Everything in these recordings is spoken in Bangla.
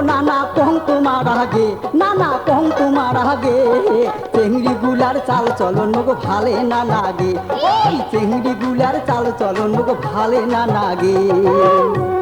না কং তোমার আগে, নানা কং তোমার আগে। চেংড়ি গুলার চাল চলন গো ভালে না ওই চেংড়ি গুলার চাল চলন গো ভালে না লাগে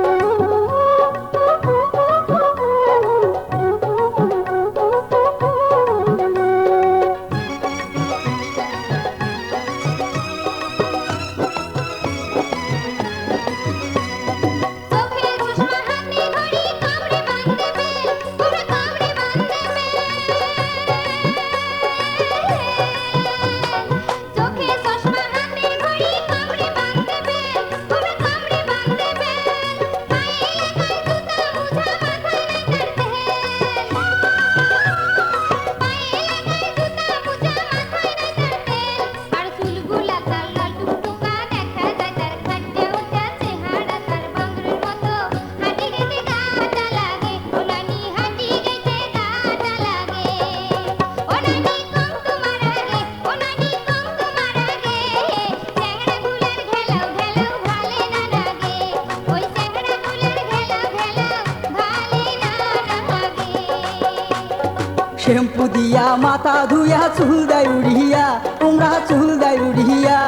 মাথা ধুইয়া চুল দেয় উড়িয়া তোমরা চুল দেয় উড়িয়া।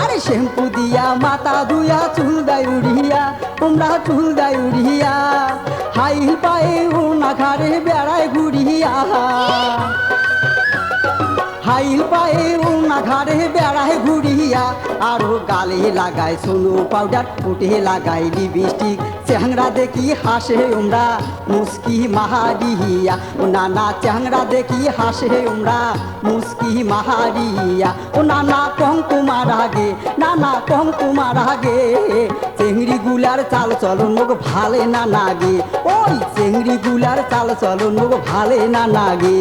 আরে শ্যাম্পু দিয়া মাথা ধুইয়া চুল দেয় উড়িয়া তোমরা চুল দেয় উড়িয়া। হাই পায়ে ঘুরিয়া আরও গালে লাগায় সোনো পাউডার ফুটে লাগায় লিপস্টিক চেহাংরা দেখি হাসে উমরা, মুস্কি মাহারিয়া। ও নানা চেহাংরা দেখি হাসে উমরা, মুস্কি মাহারিয়া। ও নানা কম তোমার আগে, নানা কম তোমার আগে। চেংড়ি গুলার চাল চলন লোক ভালে না নাগে। ওই চেংড়ি গুলার চাল চলন লোক ভালে না নাগে।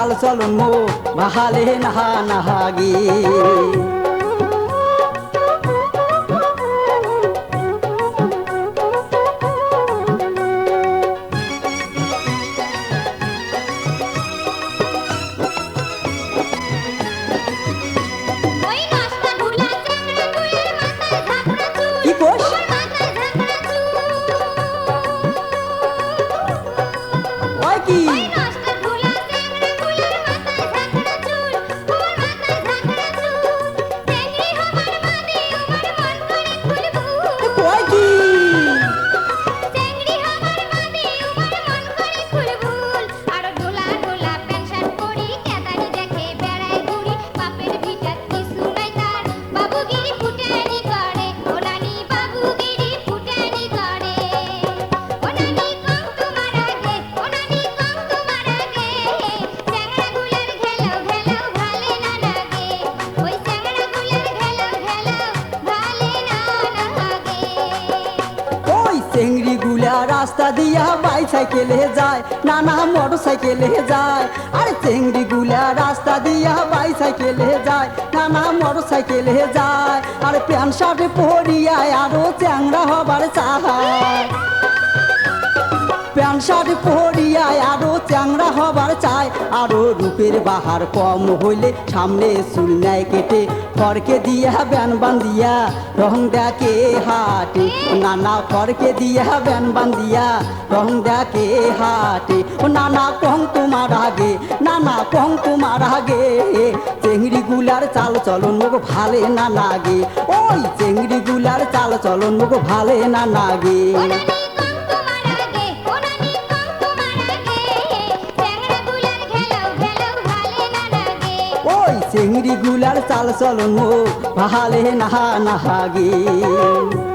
চাল চলন মো ভালে নাহা নাহাগে রাস্তা দিয়া বাইসাইকেলে যায়, নানা মোটর সাইকেলে যায়। আরে চেংড়ি গুলা রাস্তা দিয়া বাইসাইকেলে যায়, নানা মোটর সাইকেলে যায়। আর প্যান্ট শার্ট পরিয়ায় আরও চ্যাংরা হবার চায় প্যান্ট শার্ট পরিয়া আরও চ্যাংরা হবার চায় আরও রূপের বাহার কম হইলে সামনে চুল নেয় কেটে। ফরকে দিয়া ব্যান বান্দিয়া রং দেখে হাটে। নানা ফরকে দিয়া ব্যান বান্দিয়া রং দেখে হাটে। নানা কং তোমার আগে, নানা কং তোমার আগে। চেংড়ি গুলার চাল চলন মুখ ভালে না লাগে ওই চেংড়ি গুলার চাল চলন মুখ ভালে না লাগে চেংড়ি গুলার চাল চলন ভালে নাহা নাহাগে।